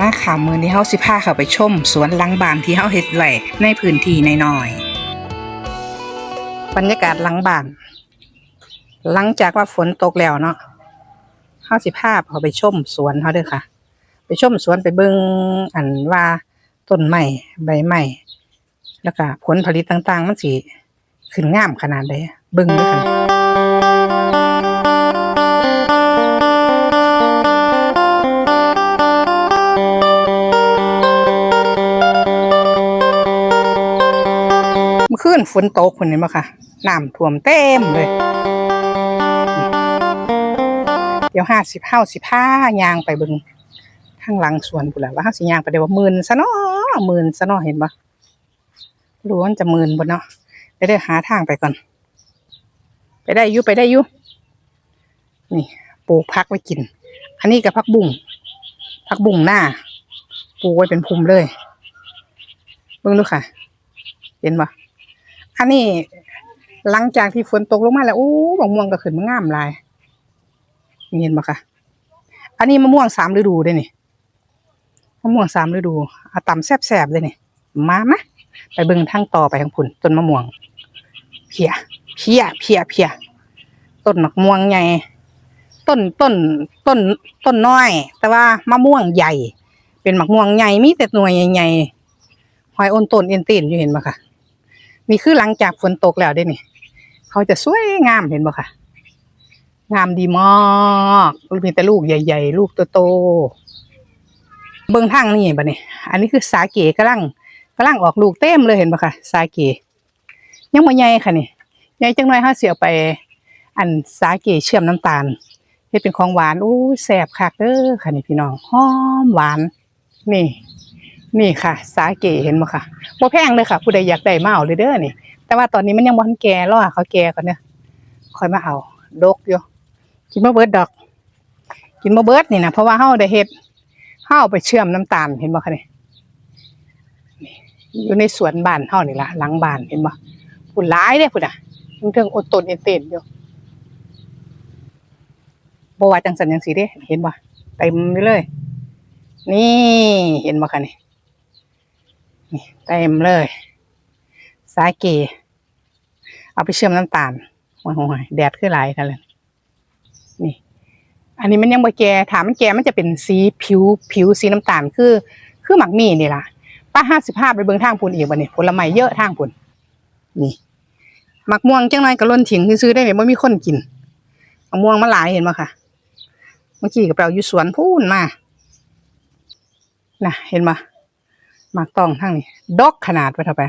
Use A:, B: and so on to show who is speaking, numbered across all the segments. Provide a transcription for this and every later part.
A: มาข่าวมือนี้เฮาสิพาเข้าไปชม สวนหลังบ้านที่เฮาเฮ็ดไว้ในพื้นที่น้อยๆบรรยากาศหลังบ้าน หลังจากว่าฝนตกแล้วเนาะเฮาสิพาเข้าไปชมสวนเฮาเด้อค่ะ ไปชมสวนไปเบิ่งอันว่าต้นไม้ใบไม้แล้วก็ผลผลิตต่างๆ มันสิขึ้นงามขนาดใดเบิ่งเด้อค่ะ นฝนตกคนนี้มาค่ะน้ำท่วมเต็มเลย เดี๋ยวห้าสิบห้าสิบห้ายางไปบึงข้างหลังสวนกูนและว่าห้าสิยางไปเดี๋ยวว่าหมื่นซะเนาะหมื่นซะเนาะเห็นปะรู้ว่ามันจะหมื่นบนเนาะไปได้หาทางไปก่อน ไปได้ยุไปได้ยุนี่ปลูกพักไว้กิน อันนี้กับพักบุ้งพักบุ้งหน้าปลูกไว้เป็นภูมิเลยเบิ่งดูค่ะ เห็นปะ อันนี้หลังจากที่ฝนตกลงมาแล้วโอ้บางม่วงก็ขึ้นมางามลายเห็นบ่คะอันนี้มะม่วงสามฤดูเด้นี่มะม่วงสามฤดูอาตำแซบๆเลยนี่มานะไปเบิ่งทางต่อไปทางพุ่นต้นมะม่วง เพีย เพีย เพีย เพีย ต้นมะม่วงใหญ่ต้นต้นต้นต้นน้อย แต่ว่ามะม่วงใหญ่ เป็นมะม่วงใหญ่มีแต่หน่วยใหญ่ๆหอยอ้นต้นเอ็นตีนอยู่เห็นบ่คะ นี่คือหลังจากฝนตกแล้วเด้นี่เขาจะสวยงามเห็นบ่ค่ะ งามดีมากมีแต่ลูกใหญ่ ๆ ลูกโตๆเบิ่งทางนี่บัดนี้อันนี้คือสาเกกำลังกำลังออกลูกเต็มเลยเห็นบ่ค่ะ สาเกยังบ่ใหญ่ค่ะนี่ใหญ่จังน้อยเฮาเสิเอาไป อันสาเกเชื่อมน้ำตาลเฮ็ดเป็นของหวานอู้แซ่บคักเด้อค่ะนี่พี่น้องหอมหวานนี่ นี่ค่ะ สาเกเห็นบ่ค่ะบ่แพงเลยค่ะ ผู้ใดอยากได้มาเอาเลยเด้อนี่ แต่ว่าตอนนี้มันยังบ่ทันแก่รอเขาแก่ก่อนเด้อค่อยมาเอาดกอยู่กินบ่เบิดดอก กินบ่เบิดนี่นะเพราะว่าเฮาได้เฮ็ดเฮาเอไปเชื่อมน้ำตาลเห็นบ่คะนี่อยู่ในสวนบ้านเฮานี่ล่ะหลังบ้านเห็นบ่ผู้หลายเด้พุ่นน่ะเทิงอดตนเอเต้นอยู่บ่ว่าจังซั่นจังซี่เด้เห็นบ่เต็มเลย นี่เห็นบ่คะนี่ นี่เต็มเลย สาเก เอาไปเชื่อมน้ำตาลโอ้ยแดดคือหลายกันเลยนี่ อันนี้มันยังบ่แก่ถามมันแก่มันจะเป็นสีผิวผิวสีน้ำตาลคือ คือหมักมี่นี่ล่ะป้าห้าสิบห้าไปเบิ่งทางพุ่นอีกบ่นี่ผลไม้เยอะทางพุ่นนี่หมักม่วงจังไรก็ล้นถิงซื้อได้เนี่ยบ่มีคนกินมะม่วงมาหลายเห็นบ่ค่ะเมื่อกี้กับเราอยู่สวนพูนมา น่ะ เห็นบ่หม มากตองทั้งนี้ดกขนาดไปเท่าไป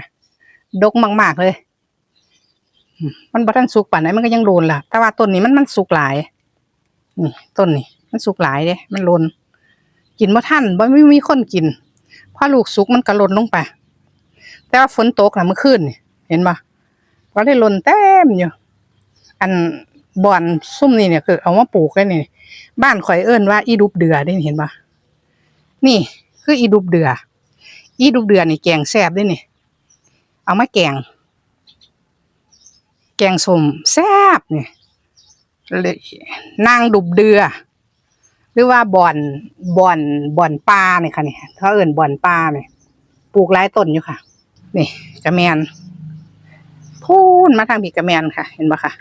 A: ดกมากๆเลย มันบ่ทันสุกป่านไหนมันก็ยังโลนล่ะ แต่ว่าต้นนี้มันมันสุกหลาย นี่ต้นนี้ มันสุกหลายเด้ มันโลนกินบ่ทันบ่ไม่มีคนกินพอลูกสุกมันก็ลนลงไป แต่ว่าฝนตกน่ะเมื่อคืนเห็นบ่ก็เลยหล่นเต็มอยู่ อันบ่อนซุ่มนี่เนี่ยคือเอามาปลูกไว้นี่ บ้านข่อยเอิ้นว่าอีดุบเดือได้เห็นบ่นี่ คืออีดุบเดือ อีดุกเดือนนี่แกงแซ่บด้วยนี่ เอามาแกง แกงสมแซ่บนี่เลยนางดุบเดือ หรือว่าบ่อนบ่อนบ่อนปลาเนี่ยค่ะนี่เขาเอิ่นบ่อนปลาเนี่ยปลูกหลายต้นอยู่ค่ะ นี่กระแมนพูนมาทางพี่กระแมนค่ะ เห็นปะค่ะ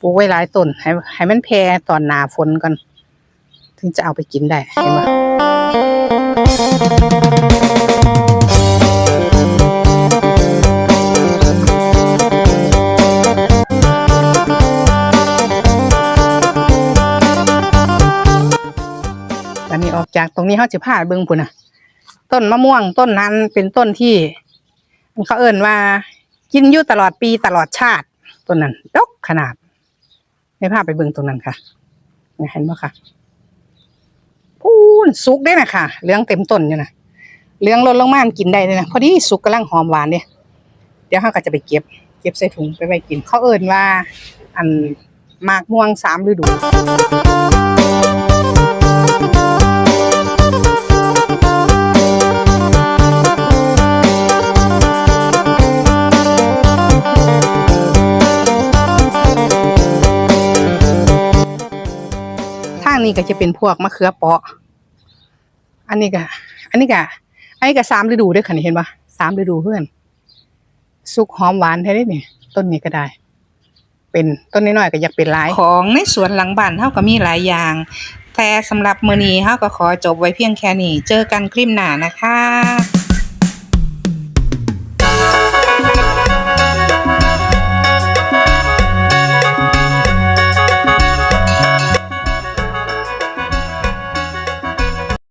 A: ปลูกไว้หลายต้นให้ให้มันแพร่ตอนหนาฝนก่อน ถึงจะเอาไปกินได้ เห็นปะ จากตรงนี้เขาจะพาไปเบิ่งพุ่นน่ะต้นมะม่วงต้นนั้นเป็นต้นที่เขาเอิ่นว่า กินอยู่ตลอดปีตลอดชาติต้นนั้นดกขนาดให้พาไปเบิ่งตรงนั้นค่ะเห็นไหมคะพูนสุกได้นะค่ะเหลืองเต็มต้นอยู่นะเหลืองลดลงมานกินได้เลยนะพอดีสุกกำลังหอมหวานเนี่ยเดี๋ยวเขาก็จะไปเก็บ เก็บใส่ถุงไปไว้กินเขาเอิ่นว่า อันมากม่วงสามฤดู ก็จะเป็นพวกมะเขือเปาะ อันนี้ก็อันนี้ก็อันนี้ก็สามฤดูด้วยค่ะนี่เห็นปะสามฤดูเพื่อน สุกหอมหวานแท้เด้นี่ต้นนี้ก็ได้ เป็นต้นน้อยๆก็อยากเป็นหลาย ของในสวนหลังบ้านเท่าก็มีหลายอย่างแต่สำหรับมื้อนี้เฮาก็ขอจบไว้เพียงแค่นี้ เจอกันคลิปหน้านะคะ